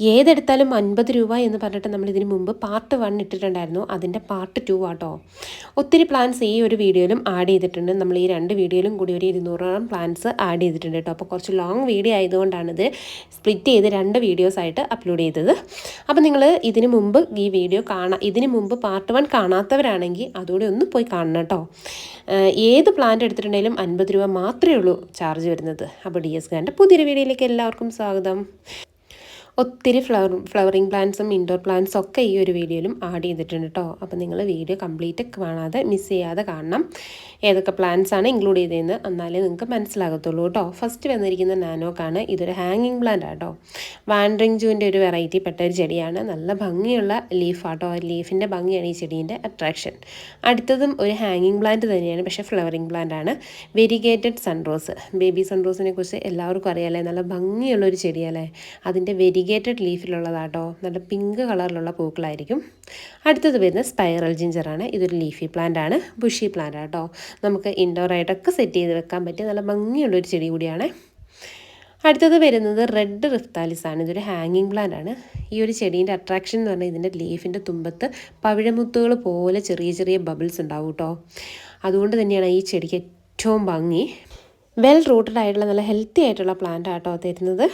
ഏതെടുത്താലും അൻപത് രൂപ എന്ന് പറഞ്ഞിട്ട് നമ്മൾ ഇതിന് മുമ്പ് പാർട്ട് വൺ ഇട്ടിട്ടുണ്ടായിരുന്നു. അതിന്റെ പാർട്ട് ടു ആട്ടോ. ഒത്തിരി പ്ലാൻസ് ഈ ഒരു വീഡിയോയിലും ആഡ് ചെയ്തിട്ടുണ്ട്. നമ്മൾ ഈ രണ്ട് വീഡിയോയിലും കൂടി ഒരു ഇരുന്നൂറോളം പ്ലാൻസ് ആഡ് ചെയ്തിട്ടുണ്ട് കേട്ടോ അപ്പോൾ കുറച്ച് ലോങ് വീഡിയോ ആയതുകൊണ്ടാണിത് സ്പ്ലിറ്റ് ചെയ്ത് രണ്ട് വീഡിയോസ് ആയിട്ട് അപ്ലോഡ് ചെയ്തത്. അപ്പോൾ നിങ്ങൾ ഇതിന് മുമ്പ് ഈ വീഡിയോ കാണാം ഇതിന് മുമ്പ് പാർട്ട് വൺ കാണാത്തവരാണെങ്കിൽ അതുകൂടി ഒന്ന് പോയി കാണണം കേട്ടോ ഏത് പ്ലാന്റ് എടുത്തിട്ടുണ്ടെങ്കിലും അൻപത് രൂപ മാത്രമേ ഉള്ളൂ ചാർജ് വരുന്നത്. അപ്പോൾ ഡി എസ് ഗാന്റെ പുതിയൊരു വീഡിയോയിലേക്ക് എല്ലാവർക്കും സ്വാഗതം. ഒത്തിരി ഫ്ലവർ ഫ്ലവറിങ് പ്ലാന്റ്സും ഇൻഡോർ പ്ലാന്റ്സും ഒക്കെ ഈ ഒരു വീഡിയോയിലും ആഡ് ചെയ്തിട്ടുണ്ട് കേട്ടോ അപ്പോൾ നിങ്ങൾ വീഡിയോ കംപ്ലീറ്റ് കാണാതെ മിസ് ചെയ്യാതെ കാണണം. ഏതൊക്കെ പ്ലാന്റ്സ് ആണ് ഇൻക്ലൂഡ് ചെയ്തതെന്ന് എന്നാലേ നിങ്ങൾക്ക് മനസ്സിലാകത്തുള്ളൂ കേട്ടോ ഫസ്റ്റ് വന്നിരിക്കുന്ന നാനോക്കാണ് ഇതൊരു ഹാങ്ങിങ് പ്ലാന്റ് ആട്ടോ വാൻഡ്രിങ് ജൂവിന്റെ ഒരു വെറൈറ്റി പെട്ട ഒരു ചെടിയാണ്. നല്ല ഭംഗിയുള്ള ലീഫ് ആട്ടോ ലീഫിന്റെ ഭംഗിയാണ് ഈ ചെടീന്റെ അട്രാക്ഷൻ അടുത്തതും ഒരു ഹാങ്ങിങ് പ്ലാന്റ് തന്നെയാണ് പക്ഷേ ഫ്ലവറിങ് പ്ലാന്റ് ആണ്. വെരിഗേറ്റഡ് സൺറോസ് ബേബി സൺറോസിനെ കുറിച്ച് എല്ലാവർക്കും അറിയാമല്ലേ നല്ല ഭംഗിയുള്ള ഒരു ചെടിയല്ലേ? അതിന്റെ വെരിഗേറ്റഡ് ലീഫിലുള്ളതാട്ടോ നല്ല പിങ്ക് കളറിലുള്ള പൂക്കളായിരിക്കും. അടുത്തത് വരുന്നത് സ്പൈറൽ ജിഞ്ചറാണ് ഇതൊരു ലീഫി പ്ലാന്റ് ആണ്. ബുഷി പ്ലാന്റ് ആട്ടോ. നമുക്ക് ഇൻഡോറായിട്ടൊക്കെ സെറ്റ് ചെയ്ത് വെക്കാൻ പറ്റിയ നല്ല ഭംഗിയുള്ളൊരു ചെടി കൂടിയാണ്. അടുത്തത് വരുന്നത് റെഡ് റിഫ്താലിസ് ആണ്. ഇതൊരു ഹാങ്ങിങ് പ്ലാന്റ് ആണ്. ഈ ഒരു ചെടീന്റെ അട്രാക്ഷൻ എന്ന് പറഞ്ഞാൽ ഇതിന്റെ ലീഫിന്റെ തുമ്പത്ത് പവിഴമുത്തുകൾ പോലെ ചെറിയ ചെറിയ ബബിൾസ് ഉണ്ടാവും കേട്ടോ അതുകൊണ്ട് തന്നെയാണ് ഈ ചെടിക്ക് ഏറ്റവും ഭംഗി. വെൽ റൂട്ടഡ് ആയിട്ടുള്ള നല്ല ഹെൽത്തി ആയിട്ടുള്ള പ്ലാന്റ് ആട്ടോ തരുന്നത്.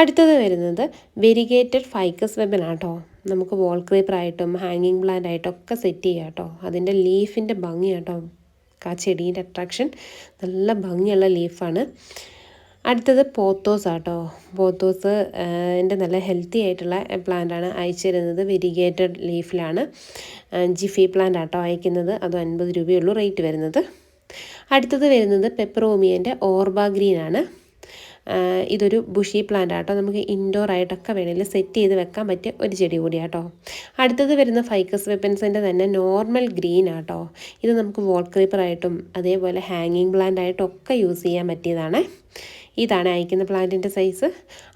അടുത്തത് വരുന്നത് വെരിഗേറ്റഡ് ഫൈക്കസ് വെബനാട്ടോ നമുക്ക് വോൾ ക്രീപ്പറായിട്ടും ഹാങ്ങിങ് പ്ലാന്റ് ആയിട്ടും ഒക്കെ സെറ്റ് ചെയ്യാം കേട്ടോ അതിന്റെ ലീഫിന്റെ ഭംഗി കേട്ടോ ആ ചെടീന്റെ അട്രാക്ഷൻ നല്ല ഭംഗിയുള്ള ലീഫാണ്. അടുത്തത് പോത്തോസ് ആട്ടോ പോത്തോസ് എന്റെ നല്ല ഹെൽത്തി ആയിട്ടുള്ള പ്ലാന്റാണ് അയച്ചു തരുന്നത് വെരിഗേറ്റഡ് ലീഫിലാണ്. ജിഫി പ്ലാന്റ് ആട്ടോ അയക്കുന്നത്. അത് അൻപത് രൂപയുള്ളൂ റേറ്റ് വരുന്നത്. അടുത്തത് വരുന്നത് പെപ്പറോമിയന്റെ ഓർബ ഗ്രീൻ ആണ്. ഇതൊരു ബുഷി പ്ലാന്റ് ആട്ടോ നമുക്ക് ഇൻഡോർ ആയിട്ടൊക്കെ വേണമെങ്കിൽ സെറ്റ് ചെയ്ത് വെക്കാൻ പറ്റിയ ഒരു ചെടി കൂടിയാട്ടോ അടുത്തത് വരുന്ന ഫൈക്കസ് വെപ്പൻസിന്റെ തന്നെ നോർമൽ ഗ്രീൻ ആട്ടോ ഇത് നമുക്ക് വോൾ ക്രീപ്പറായിട്ടും അതേപോലെ ഹാങ്ങിങ് പ്ലാന്റ് ആയിട്ടും ഒക്കെ യൂസ് ചെയ്യാൻ പറ്റിയതാണ്. ഇതാണ് അയക്കുന്ന പ്ലാന്റിന്റെ സൈസ്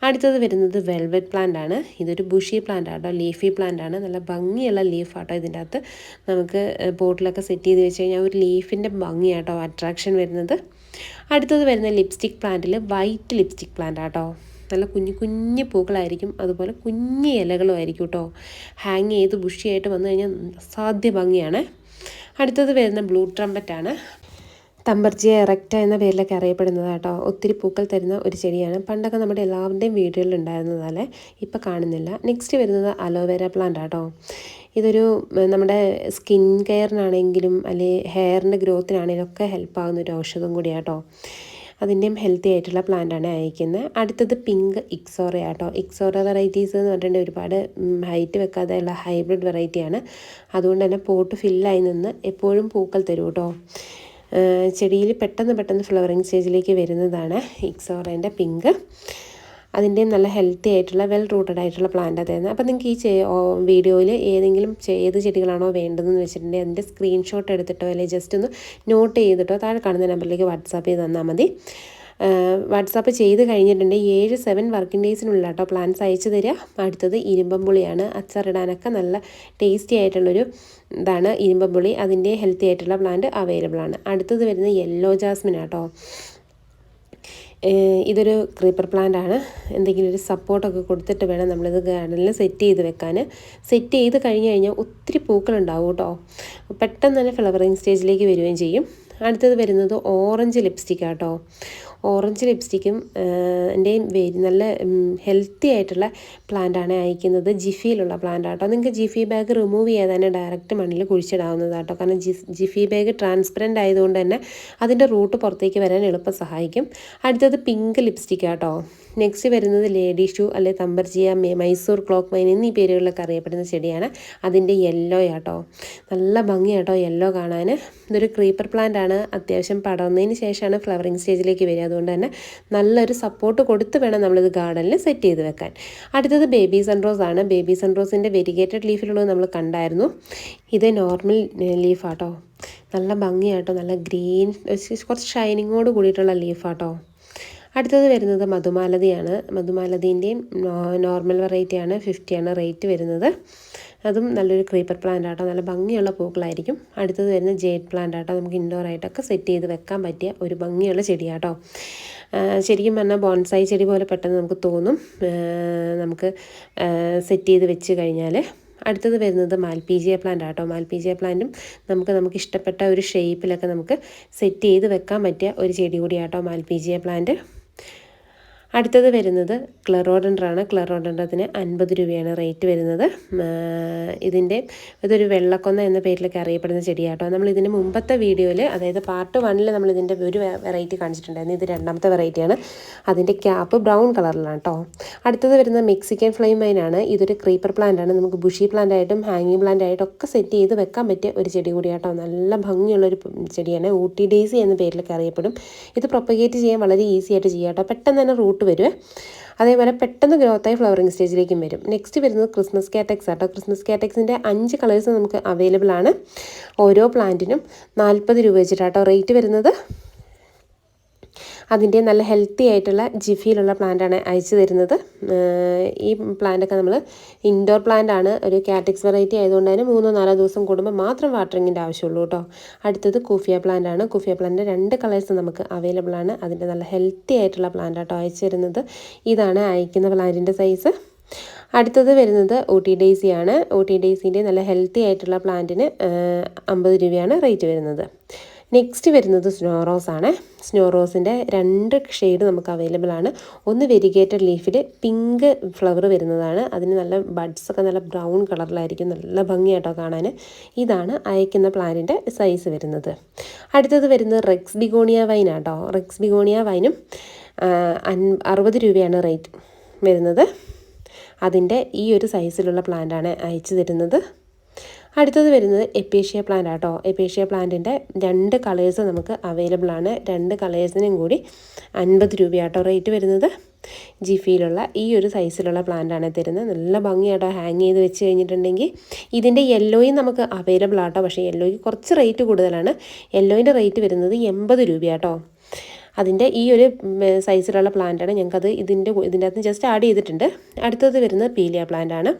അടുത്തത് വരുന്നത് വെൽവെറ്റ് പ്ലാന്റ് ആണ്. ഇതൊരു ബുഷി പ്ലാന്റ് ആട്ടോ ലീഫി പ്ലാന്റ് ആണ്. നല്ല ഭംഗിയുള്ള ലീഫ് ആട്ടോ ഇതിന്റെ അകത്ത്. നമുക്ക് ബോട്ടിലൊക്കെ സെറ്റ് ചെയ്ത് വെച്ച് കഴിഞ്ഞാൽ ഒരു ലീഫിന്റെ ഭംഗിയാട്ടോ അട്രാക്ഷൻ വരുന്നത്. അടുത്തത് വരുന്ന ലിപ്സ്റ്റിക് പ്ലാന്റിൽ വൈറ്റ് ലിപ്സ്റ്റിക് പ്ലാന്റ് ആട്ടോ. നല്ല കുഞ്ഞു കുഞ്ഞു പൂക്കളായിരിക്കും. അതുപോലെ കുഞ്ഞു ഇലകളും ആയിരിക്കും കേട്ടോ ഹാങ് ചെയ്ത് ബുഷിയായിട്ട് വന്നു കഴിഞ്ഞാൽ അസാധ്യ ഭംഗിയാണ്. അടുത്തത് വരുന്ന ബ്ലൂ ട്രംപറ്റാണ് തമ്പർജിയ എറക്റ്റ എന്ന പേരിലൊക്കെ അറിയപ്പെടുന്നത് കേട്ടോ ഒത്തിരി പൂക്കൾ തരുന്ന ഒരു ചെടിയാണ്. പണ്ടൊക്കെ നമ്മുടെ എല്ലാവരുടെയും വീടുകളിൽ ഉണ്ടായിരുന്നതല്ലേ? ഇപ്പോൾ കാണുന്നില്ല. നെക്സ്റ്റ് വരുന്നത് അലോവേര പ്ലാന്റ് ആട്ടോ. ഇതൊരു നമ്മുടെ സ്കിൻ കെയറിനാണെങ്കിലും അല്ലെങ്കിൽ ഹെയറിന്റെ ഗ്രോത്തിനാണെങ്കിലും ഒക്കെ ഹെൽപ്പ് ആകുന്ന ഒരു ഔഷധം കൂടിയാട്ടോ അതിന്റെയും ഹെൽത്തി ആയിട്ടുള്ള പ്ലാന്റാണ് അയക്കുന്നത്. അടുത്തത് പിങ്ക് ഇക്സോറ ആട്ടോ. ഇക്സോറ വെറൈറ്റീസ് എന്ന് പറഞ്ഞിട്ടുണ്ടെങ്കിൽ ഒരുപാട് ഹൈറ്റ് വെക്കാതെയുള്ള ഹൈബ്രിഡ് വെറൈറ്റിയാണ് അതുകൊണ്ട് തന്നെ പോട്ട് ഫില്ലായി നിന്ന് എപ്പോഴും പൂക്കൾ തരും കേട്ടോ ചെടിയിൽ പെട്ടെന്ന് പെട്ടെന്ന് ഫ്ലവറിങ് സ്റ്റേജിലേക്ക് വരുന്നതാണ് ഇക്സോറേന്റെ പിങ്ക്. അതിന്റെയും നല്ല ഹെൽത്തി ആയിട്ടുള്ള വെൽ റൂട്ടഡ് ആയിട്ടുള്ള പ്ലാന്റ് അതായിരുന്നു. അപ്പോൾ നിങ്ങൾക്ക് ഈ വീഡിയോയിൽ ഏതെങ്കിലും ഏത് ചെടികളാണോ വേണ്ടതെന്ന് വെച്ചിട്ടുണ്ടെങ്കിൽ അതിന്റെ സ്ക്രീൻഷോട്ട് എടുത്തിട്ടോ അല്ലെങ്കിൽ ജസ്റ്റ് ഒന്ന് നോട്ട് ചെയ്തിട്ടോ താഴെ കാണുന്ന നമ്പറിലേക്ക് വാട്സാപ്പ് ചെയ്ത് തന്നാൽ മതി. വാട്സാപ്പ് ചെയ്ത് കഴിഞ്ഞിട്ടുണ്ട്. ഏഴ് സെവൻ വർക്കിംഗ് ഡേയ്സിനുള്ള കേട്ടോ പ്ലാൻസ് അയച്ചു തരിക അടുത്തത് ഇരുമ്പമ്പുളിയാണ് അച്ചാറിടാനൊക്കെ നല്ല ടേസ്റ്റി ആയിട്ടുള്ളൊരു ഇതാണ് ഇരുമ്പമ്പുളി അതിന്റെ ഹെൽത്തി ആയിട്ടുള്ള പ്ലാന്റ് അവൈലബിൾ ആണ്. അടുത്തത് വരുന്നത് യെല്ലോ ജാസ്മിൻ ആട്ടോ ഇതൊരു ക്രീപ്പർ പ്ലാന്റ് ആണ്. എന്തെങ്കിലും ഒരു സപ്പോർട്ടൊക്കെ കൊടുത്തിട്ട് വേണം നമ്മളിത് ഗാർഡനിൽ സെറ്റ് ചെയ്ത് വെക്കാൻ. സെറ്റ് ചെയ്ത് കഴിഞ്ഞ് കഴിഞ്ഞാൽ ഒത്തിരി പൂക്കളുണ്ടാവും കേട്ടോ പെട്ടെന്ന് തന്നെ ഫ്ലവറിങ് സ്റ്റേജിലേക്ക് വരികയും ചെയ്യും. അടുത്തത് വരുന്നത് ഓറഞ്ച് ലിപ്സ്റ്റിക് ആട്ടോ ഓറഞ്ച് ലിപ്സ്റ്റിക്കും എന്റെയും നല്ല ഹെൽത്തി ആയിട്ടുള്ള പ്ലാന്റാണ് അയക്കുന്നത്. ജിഫിയിലുള്ള പ്ലാന്റ് ആട്ടോ നിങ്ങൾക്ക് ജിഫി ബാഗ് റിമൂവ് ചെയ്യാതെ തന്നെ ഡയറക്റ്റ് മണ്ണിൽ കുഴിച്ചിടാവുന്നതാട്ടോ. കാരണം ജിഫി ബാഗ് ട്രാൻസ്പെറന്റ് ആയതുകൊണ്ട് തന്നെ അതിന്റെ റൂട്ട് പുറത്തേക്ക് വരാൻ എളുപ്പം സഹായിക്കും. അടുത്തത് പിങ്ക് ലിപ്സ്റ്റിക് ആട്ടോ നെക്സ്റ്റ് വരുന്നത് ലേഡി ഷൂ അല്ലെ തമ്പർജിയ മൈസൂർ ക്ലോക്ക് മൈൻ എന്നീ പേരുകളിലൊക്കെ അറിയപ്പെടുന്ന ചെടിയാണ്. അതിന്റെ യെല്ലോ ആട്ടോ നല്ല ഭംഗിയാട്ടോ യെല്ലോ കാണാൻ ഇതൊരു ക്രീപ്പർ പ്ലാന്റ് ആണ്. അത്യാവശ്യം പടർന്നതിന് ശേഷമാണ് ഫ്ലവറിങ് സ്റ്റേജിലേക്ക് വരിക. അതുകൊണ്ട് തന്നെ നല്ലൊരു സപ്പോർട്ട് കൊടുത്ത് വേണം നമ്മളിത് ഗാർഡനിൽ സെറ്റ് ചെയ്ത് വെക്കാൻ. അടുത്തത് ബേബി സൺറോസ് ആണ്. ബേബി സൺറോസിന്റെ വെരിഗേറ്റഡ് ലീഫിലുള്ളത് നമ്മൾ കണ്ടായിരുന്നു. ഇത് നോർമൽ ലീഫാട്ടോ നല്ല ഭംഗിയാട്ടോ. നല്ല ഗ്രീൻ കുറച്ച് ഷൈനിങ്ങോട് കൂടിയിട്ടുള്ള ലീഫാട്ടോ അടുത്തത് വരുന്നത് മധുമാലതിയാണ്. മധുമാലതീന്റെയും നോർമൽ വെറൈറ്റിയാണ് ഫിഫ്റ്റിയാണ് റേറ്റ് വരുന്നത്. അതും നല്ലൊരു ക്രീപ്പർ പ്ലാന്റ് ആട്ടോ. നല്ല ഭംഗിയുള്ള പൂക്കളായിരിക്കും. അടുത്തത് വരുന്ന ജേഡ് പ്ലാന്റ് ആട്ടോ. നമുക്ക് ഇൻഡോർ ആയിട്ടൊക്കെ സെറ്റ് ചെയ്ത് വെക്കാൻ പറ്റിയ ഒരു ഭംഗിയുള്ള ചെടിയാട്ടോ. ശരിക്കും പറഞ്ഞാൽ ബോൺസായി ചെടി പോലെ പെട്ടെന്ന് നമുക്ക് തോന്നും. നമുക്ക് സെറ്റ് ചെയ്ത് വെച്ച് കഴിഞ്ഞാൽ അടുത്തത് വരുന്നത് മാൽപീജിയ പ്ലാന്റ് ആട്ടോ. മാൽപീജിയ പ്ലാന്റും നമുക്ക് നമുക്ക് ഇഷ്ടപ്പെട്ട ഒരു ഷേപ്പിലൊക്കെ നമുക്ക് സെറ്റ് ചെയ്ത് വെക്കാൻ പറ്റിയ ഒരു ചെടി കൂടിയാട്ടോ മാൽപീജിയ പ്ലാന്റ് അടുത്തത് വരുന്നത് ക്ലറോഡൻഡറാണ്. ക്ലറോഡൻഡറിന് അൻപത് രൂപയാണ് റേറ്റ് വരുന്നത്. ഇതിന്റെ ഇതൊരു വെള്ളക്കൊന്ന എന്ന പേരിലൊക്കെ അറിയപ്പെടുന്ന ചെടിയാട്ടോ. നമ്മൾ ഇതിന്റെ മുമ്പത്തെ വീഡിയോയിൽ അതായത് പാർട്ട് വണ്ണിൽ നമ്മൾ ഇതിന്റെ ഒരു വെറൈറ്റി കാണിച്ചിട്ടുണ്ടായിരുന്നു. ഇത് രണ്ടാമത്തെ വെറൈറ്റിയാണ് അതിന്റെ ക്യാപ്പ് ബ്രൗൺ കളറിലാണ് കേട്ടോ അടുത്തത് വരുന്നത് മെക്സിക്കൻ ഫ്ലെയിം വൈനാണ് ഇതൊരു ക്രീപ്പർ പ്ലാന്റ് ആണ്. നമുക്ക് ബുഷി പ്ലാന്റ് ആയിട്ടും ഹാങ്ങിങ് പ്ലാന്റ് ആയിട്ടും ഒക്കെ സെറ്റ് ചെയ്ത് വെക്കാൻ പറ്റിയ ഒരു ചെടി കൂടിയാട്ടോ. നല്ല ഭംഗിയുള്ളൊരു ചെടിയാണ്. ഊട്ടി ഡേസി എന്ന പേരിലൊക്കെ അറിയപ്പെടും. ഇത് പ്രൊപ്പഗേറ്റ് ചെയ്യാൻ വളരെ ഈസി ആയിട്ട് ചെയ്യാം കേട്ടോ പെട്ടെന്ന് തന്നെ റൂട്ട് വരുവേ അതേപോലെ പെട്ടെന്ന് ഗ്രോത്തായി ഫ്ലവറിങ് സ്റ്റേജിലേക്കും വരും. നെക്സ്റ്റ് വരുന്നത് ക്രിസ്മസ് കാറ്റക്സ് ആട്ടോ. ക്രിസ്മസ് കാറ്റക്സിന്റെ അഞ്ച് കളേഴ്സ് നമുക്ക് അവൈലബിൾ ആണ്. ഓരോ പ്ലാന്റിനും നാൽപ്പത് രൂപ വെച്ചിട്ടാട്ടോ റേറ്റ് വരുന്നത്. അതിന്റെ നല്ല ഹെൽത്തി ആയിട്ടുള്ള ജിഫിയിലുള്ള പ്ലാന്റാണ് അയച്ചു തരുന്നത്. ഈ പ്ലാന്റൊക്കെ നമ്മൾ ഇൻഡോർ പ്ലാന്റ് ആണ്. ഒരു കാറ്റക്സ് വെറൈറ്റി ആയതുകൊണ്ട് തന്നെ മൂന്നോ നാലോ ദിവസം കൂടുമ്പോൾ മാത്രം വാട്ടറിങ്ങിന്റെ ആവശ്യമുള്ളൂ കേട്ടോ. അടുത്തത് കുഫിയ പ്ലാന്റ് ആണ്. കുഫിയ പ്ലാന്റിന്റെ രണ്ട് കളേഴ്സ് നമുക്ക് അവൈലബിൾ ആണ്. അതിന്റെ നല്ല ഹെൽത്തി ആയിട്ടുള്ള പ്ലാന്റ് ആട്ടോ അയച്ചു തരുന്നത്. ഇതാണ് അയക്കുന്ന പ്ലാന്റിന്റെ സൈസ് അടുത്തത് വരുന്നത് ഊട്ടി ഡേസി ആണ്. ഊട്ടി ഡേസിന്റെ നല്ല ഹെൽത്തി ആയിട്ടുള്ള പ്ലാന്റിന് അമ്പത് രൂപയാണ് റേറ്റ് വരുന്നത്. നെക്സ്റ്റ് വരുന്നത് സ്നോ റോസ് ആണ്. സ്നോ റോസിന്റെ രണ്ട് ഷെയ്ഡ് നമുക്ക് അവൈലബിൾ ആണ്. ഒന്ന് വെരിഗേറ്റഡ് ലീഫിൽ പിങ്ക് ഫ്ലവർ വരുന്നതാണ്. അതിന് നല്ല ബഡ്സ് ഒക്കെ നല്ല ബ്രൗൺ കളറിലായിരിക്കും നല്ല ഭംഗിയായിട്ടോ കാണാൻ ഇതാണ് അയക്കുന്ന പ്ലാന്റിന്റെ സൈസ് വരുന്നത്. അടുത്തത് വരുന്നത് റെക്സ് ബിഗോണിയ വൈൻ ആട്ടോ റെക്സ് ബിഗോണിയ വൈനും അൻ- രൂപയാണ് റേറ്റ് വരുന്നത്. അതിന്റെ ഈ ഒരു സൈസിലുള്ള പ്ലാന്റാണ് അയച്ചു തരുന്നത്. അടുത്തത് വരുന്നത് എപ്പേഷ്യ പ്ലാന്റ് ആട്ടോ. എപ്പേഷ്യ പ്ലാന്റിന്റെ രണ്ട് കളേഴ്സ് നമുക്ക് അവൈലബിൾ ആണ്. രണ്ട് കളേഴ്സിനും കൂടി അൻപത് രൂപയാട്ടോ റേറ്റ് വരുന്നത്. ജിഫിയിലുള്ള ഈ ഒരു സൈസിലുള്ള പ്ലാന്റാണ് തരുന്നത്. നല്ല ഭംഗിയാട്ടോ ഹാങ് ചെയ്ത് വെച്ച് കഴിഞ്ഞിട്ടുണ്ടെങ്കിൽ. ഇതിന്റെ യെല്ലോയും നമുക്ക് അവൈലബിൾ ആട്ടോ. പക്ഷേ യെല്ലോയ്ക്ക് കുറച്ച് റേറ്റ് കൂടുതലാണ്. യെല്ലോയിന്റെ റേറ്റ് വരുന്നത് എൺപത് രൂപയാട്ടോ. അതിന്റെ ഈ ഒരു സൈസിലുള്ള പ്ലാന്റാണ് ഞങ്ങൾക്കത് ഇതിന്റെ ഇതിന്റെ അകത്ത് ജസ്റ്റ് ആഡ് ചെയ്തിട്ടുണ്ട്. അടുത്തത് വരുന്നത് പീലിയ പ്ലാന്റാണ്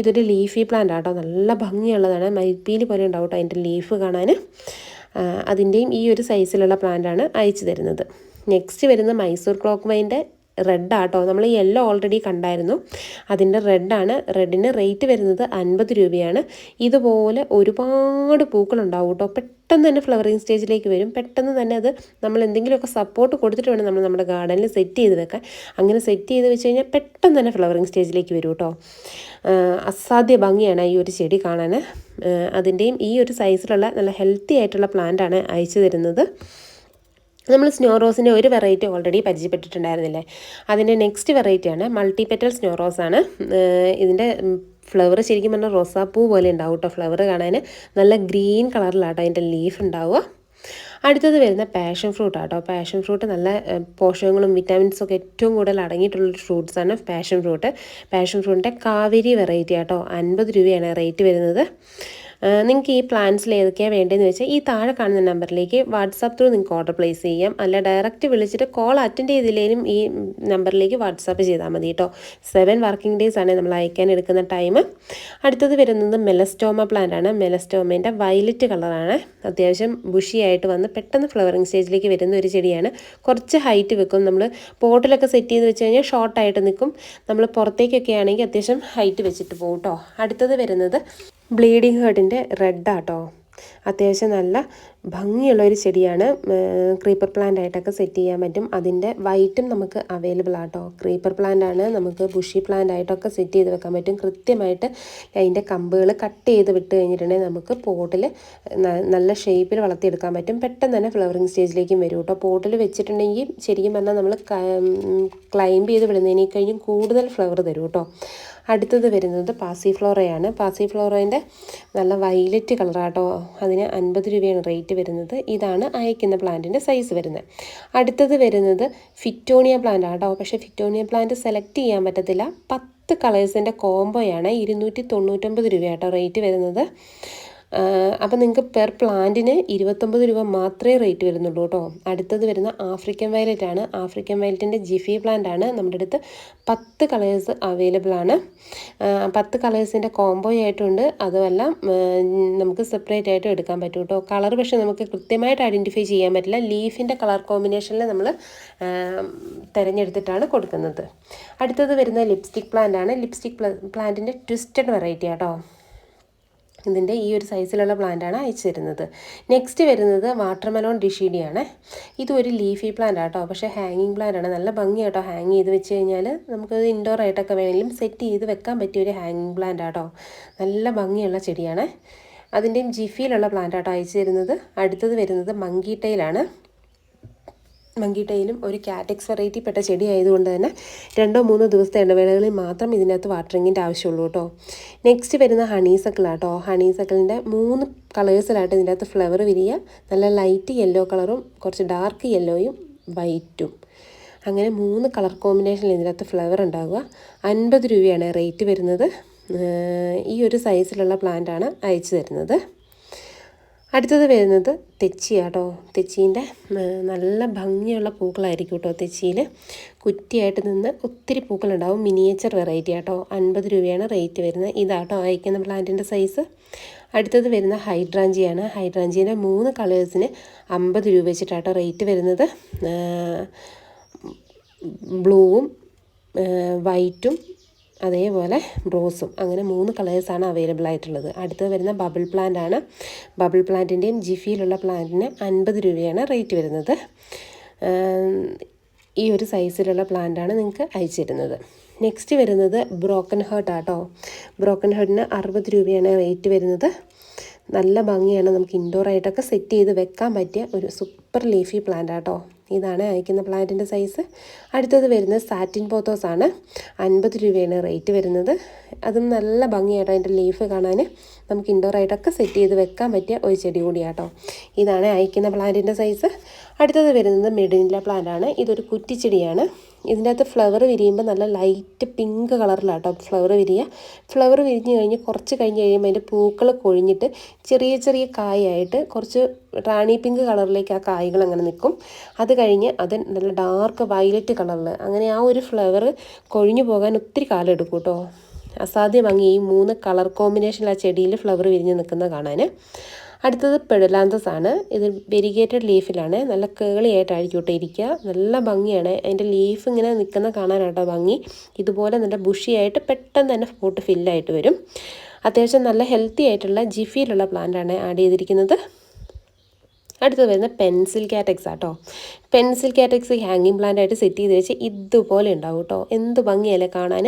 ഇതൊരു ലീഫി പ്ലാന്റ് ആട്ടോ. നല്ല ഭംഗിയുള്ളതാണ്. മൈപ്പീലി പോലെ ഉണ്ടാവും കേട്ടോ അതിന്റെ ലീഫ് കാണാൻ. അതിന്റെയും ഈ ഒരു സൈസിലുള്ള പ്ലാന്റാണ് അയച്ചു തരുന്നത്. നെക്സ്റ്റ് വരുന്ന മൈസൂർ ക്ലോക്ക് മൈന്റെ റെഡ് ആട്ടോ. നമ്മൾ യെല്ലോ ഓൾറെഡി കണ്ടായിരുന്നു. അതിന്റെ റെഡാണ് റെഡിന് റേറ്റ് വരുന്നത് അൻപത് രൂപയാണ്. ഇതുപോലെ ഒരുപാട് പൂക്കളുണ്ടാവും കേട്ടോ പെട്ടെന്ന് തന്നെ ഫ്ലവറിങ് സ്റ്റേജിലേക്ക് വരും. പെട്ടെന്ന് തന്നെ അത് നമ്മൾ എന്തെങ്കിലുമൊക്കെ സപ്പോർട്ട് കൊടുത്തിട്ട് വേണം നമ്മൾ നമ്മുടെ ഗാർഡനിൽ സെറ്റ് ചെയ്ത് വെക്കാൻ. അങ്ങനെ സെറ്റ് ചെയ്ത് വെച്ച് കഴിഞ്ഞാൽ പെട്ടെന്ന് തന്നെ ഫ്ലവറിങ് സ്റ്റേജിലേക്ക് വരും കേട്ടോ അസാധ്യ ഭംഗിയാണ് ഈ ഒരു ചെടി കാണാൻ അതിന്റെയും ഈ ഒരു സൈസിലുള്ള നല്ല ഹെൽത്തി ആയിട്ടുള്ള പ്ലാന്റാണ് അയച്ചു തരുന്നത്. നമ്മൾ സ്നോ റോസിന്റെ ഒരു വെറൈറ്റി ഓൾറെഡി പരിചയപ്പെട്ടിട്ടുണ്ടായിരുന്നില്ലേ? അതിന്റെ നെക്സ്റ്റ് വെറൈറ്റിയാണ് മൾട്ടി പെറ്റൽ സ്നോ റോസാണ് ഇതിന്റെ ഫ്ലവർ ശരിക്കും പറഞ്ഞാൽ റോസാപ്പൂ പോലെ ഉണ്ടാവും കേട്ടോ ഫ്ലവർ കാണാൻ നല്ല ഗ്രീൻ കളറിലാട്ടോ അതിന്റെ ലീഫ് ഉണ്ടാവുക. അടുത്തത് വരുന്ന പാഷൻ ഫ്രൂട്ട് ആട്ടോ. പാഷൻ ഫ്രൂട്ട് നല്ല പോഷകങ്ങളും വിറ്റാമിൻസും ഒക്കെ ഏറ്റവും കൂടുതൽ അടങ്ങിയിട്ടുള്ളൊരു ഫ്രൂട്ട്സാണ് പാഷൻ ഫ്രൂട്ട് പാഷൻ ഫ്രൂട്ടിന്റെ കാവേരി വെറൈറ്റി ആട്ടോ. അൻപത് രൂപയാണ് റേറ്റ് വരുന്നത്. നിങ്ങൾക്ക് ഈ പ്ലാൻസിൽ ഏതൊക്കെയാണ് വേണ്ടതെന്ന് വെച്ചാൽ ഈ താഴെ കാണുന്ന നമ്പറിലേക്ക് വാട്സാപ്പ് ത്രൂ നിങ്ങൾക്ക് ഓർഡർ പ്ലേസ് ചെയ്യാം. അല്ല ഡയറക്റ്റ് വിളിച്ചിട്ട് കോൾ അറ്റൻഡ് ചെയ്തില്ലെങ്കിലും ഈ നമ്പറിലേക്ക് വാട്സാപ്പ് ചെയ്താൽ മതി കേട്ടോ സെവൻ വർക്കിംഗ് ഡേയ്സ് ആണ് നമ്മൾ അയക്കാൻ എടുക്കുന്ന ടൈം അടുത്തത് വരുന്നത് മെലസ്റ്റോമ പ്ലാന്റ് ആണ്. മെലസ്റ്റോമേന്റെ വയലറ്റ് കളറാണ് അത്യാവശ്യം ബുഷിയായിട്ട് വന്ന് പെട്ടെന്ന് ഫ്ലവറിങ് സ്റ്റേജിലേക്ക് വരുന്ന ഒരു ചെടിയാണ്. കുറച്ച് ഹൈറ്റ് വെക്കും. നമ്മൾ പോട്ടിലൊക്കെ സെറ്റ് ചെയ്ത് വെച്ച് കഴിഞ്ഞാൽ ഷോർട്ടായിട്ട് നിൽക്കും നമ്മൾ പുറത്തേക്കൊക്കെ ആണെങ്കിൽ അത്യാവശ്യം ഹൈറ്റ് വെച്ചിട്ട് പോകും കേട്ടോ അടുത്തത് വരുന്നത് ബ്ലീഡിങ് ഹേർട്ടിന്റെ റെഡ് ആട്ടോ അത്യാവശ്യം നല്ല ഭംഗിയുള്ള ഒരു ചെടിയാണ് ക്രീപ്പർ പ്ലാന്റ് ആയിട്ടൊക്കെ സെറ്റ് ചെയ്യാൻ പറ്റും. അതിന്റെ വൈറ്റും നമുക്ക് അവൈലബിൾ ആട്ടോ ക്രീപ്പർ പ്ലാന്റ് ആണ്. നമുക്ക് ബുഷി പ്ലാന്റ് ആയിട്ടൊക്കെ സെറ്റ് ചെയ്ത് വെക്കാൻ പറ്റും. കൃത്യമായിട്ട് അതിന്റെ കമ്പുകൾ കട്ട് ചെയ്ത് വിട്ട് കഴിഞ്ഞിട്ടുണ്ടെങ്കിൽ നമുക്ക് പോട്ടിൽ നല്ല ഷേപ്പിൽ വളർത്തിയെടുക്കാൻ പറ്റും. പെട്ടെന്ന് തന്നെ ഫ്ലവറിങ് സ്റ്റേജിലേക്കും വരും കേട്ടോ പോട്ടിൽ വെച്ചിട്ടുണ്ടെങ്കിൽ ശരിക്കും പറഞ്ഞാൽ നമ്മൾ ക്ലൈംബ് ചെയ്ത് വിടുന്നതിനെ കഴിഞ്ഞും കൂടുതൽ ഫ്ലവർ തരും കേട്ടോ അടുത്തത് വരുന്നത് പാസി ഫ്ലോറയാണ് പാസി ഫ്ലോറേന്റെ നല്ല വയലറ്റ് കളറാട്ടോ അതിന് അൻപത് രൂപയാണ് റേറ്റ് വരുന്നത്. ഇതാണ് അയക്കുന്ന പ്ലാന്റിന്റെ സൈസ് വരുന്നത്. അടുത്തത് വരുന്നത് ഫിറ്റോണിയ പ്ലാന്റ് ആട്ടോ പക്ഷേ ഫിറ്റോണിയ പ്ലാന്റ് സെലക്ട് ചെയ്യാൻ പറ്റത്തില്ല. പത്ത് കളേഴ്സിന്റെ കോംബോയാണ് ഇരുന്നൂറ്റി തൊണ്ണൂറ്റൊമ്പത് രൂപയാട്ടോ റേറ്റ് വരുന്നത്. അപ്പോൾ നിങ്ങൾക്ക് പെർ പ്ലാന്റിന് ഇരുപത്തൊമ്പത് രൂപ മാത്രമേ റേറ്റ് വരുന്നുള്ളൂ കേട്ടോ. അടുത്തത് വരുന്ന ആഫ്രിക്കൻ വയലറ്റ് ആണ്. ആഫ്രിക്കൻ വയലറ്റിന്റെ ജിഫി പ്ലാന്റ് ആണ്. നമ്മുടെ അടുത്ത് പത്ത് കളേഴ്സ് അവൈലബിൾ ആണ്. പത്ത് കളേഴ്സിന്റെ കോംബോ ആയിട്ടുണ്ട്. അതുമല്ല നമുക്ക് സെപ്പറേറ്റ് ആയിട്ട് എടുക്കാൻ പറ്റും കേട്ടോ. കളർ പക്ഷേ നമുക്ക് കൃത്യമായിട്ട് ഐഡന്റിഫൈ ചെയ്യാൻ പറ്റില്ല. ലീഫിന്റെ കളർ കോമ്പിനേഷനിൽ നമ്മൾ തിരഞ്ഞെടുത്തിട്ടാണ് കൊടുക്കുന്നത്. അടുത്തത് വരുന്ന ലിപ്സ്റ്റിക് പ്ലാന്റ് ആണ്. ലിപ്സ്റ്റിക് പ്ലാന്റിന്റെ ട്വിസ്റ്റഡ് വെറൈറ്റി ആട്ടോ ഇതിന്റെ ഈ ഒരു സൈസിലുള്ള പ്ലാന്റാണ് അയച്ചു തരുന്നത് നെക്സ്റ്റ് വരുന്നത് വാട്ടർമെലോൺ ഡിഷീഡിയാണ് ഇതൊരു ലീഫി പ്ലാന്റ് ആട്ടോ. പക്ഷേ ഹാങ്ങിങ് പ്ലാന്റ് ആണ്. നല്ല ഭംഗിയാട്ടോ ഹാങ് ചെയ്ത് വെച്ച് കഴിഞ്ഞാൽ നമുക്കത് ഇൻഡോർ ആയിട്ടൊക്കെ വേണമെങ്കിലും സെറ്റ് ചെയ്ത് വെക്കാൻ പറ്റിയ ഒരു ഹാങ്ങിങ് പ്ലാന്റ് ആട്ടോ. നല്ല ഭംഗിയുള്ള ചെടിയാണ്. അതിന്റെയും ജിഫിയിലുള്ള പ്ലാന്റ് ആട്ടോ അയച്ചു തരുന്നത് അടുത്തത് വരുന്നത് മങ്കി ടൈലാണ് മങ്കി ടൈലും ഒരു കാറ്റക്സ് വെറൈറ്റി പെട്ട ചെടി ആയതുകൊണ്ട് തന്നെ രണ്ടോ മൂന്നോ ദിവസത്തെ ഇടവേളകളിൽ മാത്രം ഇതിനകത്ത് വാട്ടറിങ്ങിന്റെ ആവശ്യമുള്ളൂ കേട്ടോ. നെക്സ്റ്റ് വരുന്ന ഹണീസക്കിളാട്ടോ ഹണീസക്കിളിന്റെ മൂന്ന് കളേഴ്സിലായിട്ട് ഇതിന്റെ അകത്ത് ഫ്ലവർ വിരിയ. നല്ല ലൈറ്റ് യെല്ലോ കളറും കുറച്ച് ഡാർക്ക് യെല്ലോയും വൈറ്റും അങ്ങനെ മൂന്ന് കളർ കോമ്പിനേഷനിൽ ഇതിനകത്ത് ഫ്ലവർ ഉണ്ടാകുക അൻപത് രൂപയാണ് റേറ്റ് വരുന്നത്. ഈ ഒരു സൈസിലുള്ള പ്ലാന്റാണ് അയച്ചു തരുന്നത്. അടുത്തത് വരുന്നത് തെച്ചിയാട്ടോ. തെച്ചീന്റെ നല്ല ഭംഗിയുള്ള പൂക്കളായിരിക്കും കേട്ടോ തെച്ചിയിൽ കുറ്റിയായിട്ട് നിന്ന് ഒത്തിരി പൂക്കളുണ്ടാവും. മിനിയേച്ചർ വെറൈറ്റി ആട്ടോ. അൻപത് രൂപയാണ് റേറ്റ് വരുന്നത്. ഇതാട്ടോ അയക്കുന്ന പ്ലാന്റിന്റെ സൈസ്. അടുത്തത് വരുന്ന ഹൈഡ്രാഞ്ചിയാണ്. ഹൈഡ്രാഞ്ചീന്റെ മൂന്ന് കളേഴ്സിന് അമ്പത് രൂപ വെച്ചിട്ടാട്ടോ റേറ്റ് വരുന്നത്. ബ്ലൂവും വൈറ്റും അതേപോലെ ബ്രോസും. അങ്ങനെ മൂന്ന് കളേഴ്സാണ് അവൈലബിൾ ആയിട്ടുള്ളത്. അടുത്ത് വരുന്ന ബബിൾ പ്ലാന്റ് ആണ്. ബബിൾ പ്ലാന്റിന്റെയും ജിഫിയിലുള്ള പ്ലാന്റിന് അൻപത് രൂപയാണ് റേറ്റ് വരുന്നത്. ഈ ഒരു സൈസിലുള്ള പ്ലാന്റാണ് നിങ്ങൾക്ക് അയച്ചു തരുന്നത്. നെക്സ്റ്റ് വരുന്നത് ബ്രോക്കൺ ഹേർട്ട് ആട്ടോ. ബ്രോക്കൺ ഹേർട്ടിന് അറുപത് രൂപയാണ് റേറ്റ് വരുന്നത്. നല്ല ഭംഗിയാണ്. നമുക്ക് ഇൻഡോറായിട്ടൊക്കെ സെറ്റ് ചെയ്ത് വെക്കാൻ പറ്റിയ ഒരു സൂപ്പർ ലീഫി പ്ലാന്റ് ആട്ടോ. ഇതാണ് അയക്കുന്ന പ്ലാന്റിന്റെ സൈസ്. അടുത്തത് വരുന്നത് സാറ്റിൻ പോത്തോസ് ആണ്. അൻപത് രൂപയാണ് റേറ്റ് വരുന്നത്. അതും നല്ല ഭംഗിയായിട്ടോ അതിന്റെ ലീഫ് കാണാൻ. നമുക്ക് ഇൻഡോർ ആയിട്ടൊക്കെ സെറ്റ് ചെയ്ത് വെക്കാൻ പറ്റിയ ഒരു ചെടി കൂടിയാട്ടോ. ഇതാണ് അയക്കുന്ന പ്ലാന്റിന്റെ സൈസ്. അടുത്തത് വരുന്നത് മെഡിനില പ്ലാന്റ് ആണ് ഇതൊരു കുറ്റിച്ചെടിയാണ്. ഇതിന്റെ അകത്ത് ഫ്ലവർ വിരിയുമ്പോൾ നല്ല ലൈറ്റ് പിങ്ക് കളറിലാട്ടോ ഫ്ലവർ വിരിയുക ഫ്ലവർ വിരിഞ്ഞ് കഴിഞ്ഞ് കുറച്ച് കഴിഞ്ഞ് കഴിയുമ്പോൾ അതിന്റെ പൂക്കൾ കൊഴിഞ്ഞിട്ട് ചെറിയ ചെറിയ കായായിട്ട് കുറച്ച് റാണി പിങ്ക് കളറിലേക്ക് ആ കായ്കൾ അങ്ങനെ നിൽക്കും അത് കഴിഞ്ഞ് അത് നല്ല ഡാർക്ക് വയലറ്റ് കളറിൽ അങ്ങനെ ആ ഒരു ഫ്ലവർ കൊഴിഞ്ഞു പോകാൻ ഒത്തിരി കാലം എടുക്കും കേട്ടോ അസാധ്യ ഈ മൂന്ന് കളർ കോമ്പിനേഷനിൽ ആ ചെടിയിൽ ഫ്ലവർ വിരിഞ്ഞ് നിൽക്കുന്നത് കാണാൻ അടുത്തത് പെഡലാന്തസ് ആണ് ഇത് വെരിഗേറ്റഡ് ലീഫിലാണ്. നല്ല കേളി ആയിട്ടായിരിക്കും ഇരിക്കുക. നല്ല ഭംഗിയാണ്. അതിന്റെ ലീഫ് ഇങ്ങനെ നിൽക്കുന്ന കാണാനാട്ടോ ഭംഗി. ഇതുപോലെ നല്ല ബുഷിയായിട്ട് പെട്ടെന്ന് തന്നെ പോട്ട് ഫില്ലായിട്ട് വരും. അത്യാവശ്യം നല്ല ഹെൽത്തി ആയിട്ടുള്ള ജിഫിയിലുള്ള പ്ലാന്റാണ് ആഡ് ചെയ്തിരിക്കുന്നത്. അടുത്തത് വരുന്ന പെൻസിൽ കാറ്റക്സ് ആട്ടോ. പെൻസിൽ കാറ്റക്സ് ഹാങ്ങിങ് പ്ലാന്റ് ആയിട്ട് സെറ്റ് ചെയ്ത് വെച്ച് ഇതുപോലെ ഉണ്ടാവും കേട്ടോ. എന്ത് ഭംഗിയല്ലേ കാണാൻ.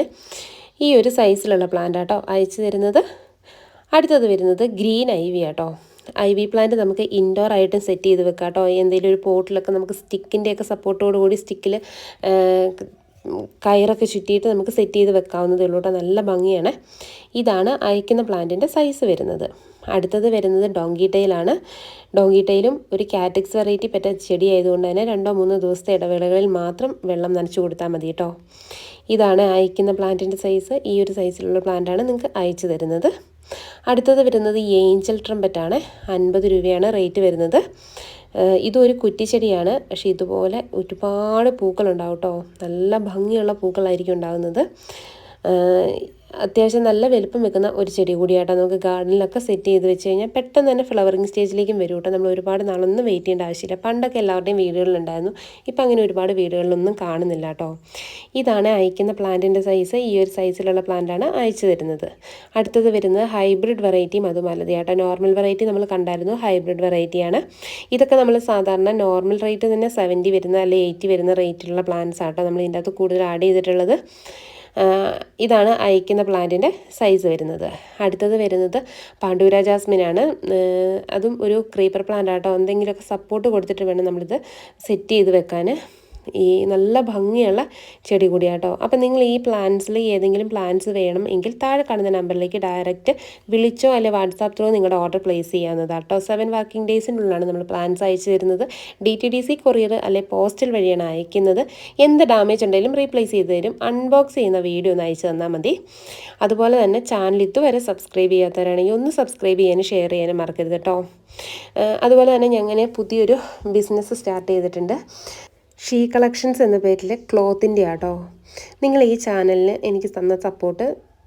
ഈ ഒരു സൈസിലുള്ള പ്ലാന്റ് ആട്ടോ അയച്ചു തരുന്നത്. അടുത്തത് വരുന്നത് ഗ്രീൻ ഐവി ആട്ടോ. ഐ വി പ്ലാന്റ് നമുക്ക് ഇൻഡോർ ആയിട്ടും സെറ്റ് ചെയ്ത് വെക്കാം കേട്ടോ എന്തെങ്കിലും ഒരു പോട്ടിലൊക്കെ നമുക്ക് സ്റ്റിക്കിന്റെയൊക്കെ സപ്പോർട്ടോട് കൂടി സ്റ്റിക്കിൽ കയറൊക്കെ ചുറ്റിയിട്ട് നമുക്ക് സെറ്റ് ചെയ്ത് വെക്കാവുന്നതേ ഉള്ളൂ കേട്ടോ നല്ല ഭംഗിയാണ്. ഇതാണ് അയക്കുന്ന പ്ലാന്റിന്റെ സൈസ് വരുന്നത്. അടുത്തത് വരുന്നത് ഡോങ്കി ടൈലാണ് ഡോങ്കി ടൈലും ഒരു കാറ്റക്സ് വെറൈറ്റി പറ്റ ചെടി ആയതുകൊണ്ട് തന്നെ രണ്ടോ മൂന്നോ ദിവസത്തെ ഇടവേളകളിൽ മാത്രം വെള്ളം നനച്ചു കൊടുത്താൽ മതി കേട്ടോ ഇതാണ് അയക്കുന്ന പ്ലാന്റിന്റെ സൈസ് ഈ ഒരു സൈസിലുള്ള പ്ലാന്റാണ് നിങ്ങൾക്ക് അയച്ചു തരുന്നത്. അടുത്തത് വരുന്നത് ഏഞ്ചൽ ട്രംപറ്റാണ്. അൻപത് രൂപയാണ് റേറ്റ് വരുന്നത്. ഇതൊരു കുറ്റിച്ചെടിയാണ്. പക്ഷേ ഇതുപോലെ ഒരുപാട് പൂക്കളുണ്ടാവും കേട്ടോ. നല്ല ഭംഗിയുള്ള പൂക്കളായിരിക്കും ഉണ്ടാകുന്നത്. അത്യാവശ്യം നല്ല വലുപ്പം വെക്കുന്ന ഒരു ചെടി കൂടിയാട്ടോ നമുക്ക് ഗാർഡനിലൊക്കെ സെറ്റ് ചെയ്ത് വെച്ച് കഴിഞ്ഞാൽ പെട്ടെന്ന് തന്നെ ഫ്ലവറിങ് സ്റ്റേജിലേക്കും വരും കേട്ടോ. നമ്മൾ ഒരുപാട് നാളൊന്നും വെയിറ്റ് ചെയ്യേണ്ട ആവശ്യമില്ല. പണ്ടൊക്കെ എല്ലാവരുടെയും വീടുകളിലുണ്ടായിരുന്നു. ഇപ്പം അങ്ങനെ ഒരുപാട് വീടുകളിലൊന്നും കാണുന്നില്ല കേട്ടോ. ഇതാണ് അയക്കുന്ന പ്ലാന്റിന്റെ സൈസ്. ഈ ഒരു സൈസിലുള്ള പ്ലാന്റാണ് അയച്ചു തരുന്നത്. അടുത്തത് വരുന്നത് ഹൈബ്രിഡ് വെറൈറ്റിയും അതുമല്ലത് കേട്ടോ. നോർമൽ വെറൈറ്റി നമ്മൾ കണ്ടായിരുന്നു. ഹൈബ്രിഡ് വെറൈറ്റിയാണ്. ഇതൊക്കെ നമ്മൾ സാധാരണ നോർമൽ റേറ്റ് തന്നെ സെവന്റി വരുന്ന അല്ലെങ്കിൽ എയ്റ്റി വരുന്ന റേറ്റിലുള്ള പ്ലാന്റ്സ് ആട്ടോ നമ്മൾ ഇതിന്റെ അകത്ത് കൂടുതൽ ആഡ് ചെയ്തിട്ടുള്ളത്. ഇതാണ് അയക്കുന്ന പ്ലാന്റിന്റെ സൈസ് വരുന്നത്. അടുത്തത് വരുന്നത് പാണ്ഡൂര ജാസ്മിനാണ് അതും ഒരു ക്രീപ്പർ പ്ലാന്റ് ആട്ടോ. എന്തെങ്കിലുമൊക്കെ സപ്പോർട്ട് കൊടുത്തിട്ട് വേണം നമ്മളിത് സെറ്റ് ചെയ്ത് വെക്കാൻ ഈ നല്ല ഭംഗിയുള്ള ചെടി കൂടിയാട്ടോ. അപ്പം നിങ്ങൾ ഈ പ്ലാന്റ്സിൽ ഏതെങ്കിലും പ്ലാന്റ്സ് വേണം എങ്കിൽ താഴെ കാണുന്ന നമ്പറിലേക്ക് ഡയറക്റ്റ് വിളിച്ചോ അല്ലെങ്കിൽ വാട്സാപ്പ് ത്രൂ നിങ്ങളുടെ ഓർഡർ പ്ലേസ് ചെയ്യാവുന്നതാണ് കേട്ടോ സെവൻ വർക്കിംഗ് ഡേയ്സിനുള്ളിലാണ് നമ്മൾ പ്ലാന്റ്സ് അയച്ചു തരുന്നത്. D T D C courier അല്ലെ പോസ്റ്റൽ വഴിയാണ് അയക്കുന്നത്. എന്ത് ഡാമേജ് ഉണ്ടെങ്കിലും റീപ്ലേസ് ചെയ്ത് തരും. അൺബോക്സ് ചെയ്യുന്ന വീഡിയോ ഒന്ന് അയച്ചു തന്നാൽ മതി. അതുപോലെ തന്നെ ചാനൽ ഇതുവരെ സബ്സ്ക്രൈബ് ചെയ്യാത്തവരാണെങ്കിൽ ഒന്ന് സബ്സ്ക്രൈബ് ചെയ്യാനും ഷെയർ ചെയ്യാനും മറക്കരുത് കേട്ടോ അതുപോലെ തന്നെ ഞങ്ങനെ പുതിയൊരു ബിസിനസ് സ്റ്റാർട്ട് ചെയ്തിട്ടുണ്ട്. ഷീ കളക്ഷൻസ് എന്ന പേരിൽ ക്ലോത്തിന്റെ ആട്ടോ. നിങ്ങൾ ഈ ചാനലിന് എനിക്ക് തന്ന സപ്പോർട്ട്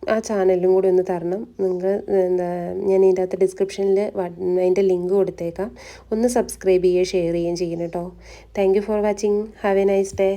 ആ ചാനലിലും കൂടി ഒന്ന് തരണം. നിങ്ങൾ എന്താ ഞാൻ ഇതിന്റെ അകത്ത് ഡിസ്ക്രിപ്ഷനിൽ അതിന്റെ ലിങ്ക് കൊടുത്തേക്കാം. ഒന്ന് സബ്സ്ക്രൈബ് ചെയ്യുകയും ഷെയർ ചെയ്യുകയും ചെയ്യണം കേട്ടോ. Thank for watching. Have a nice day.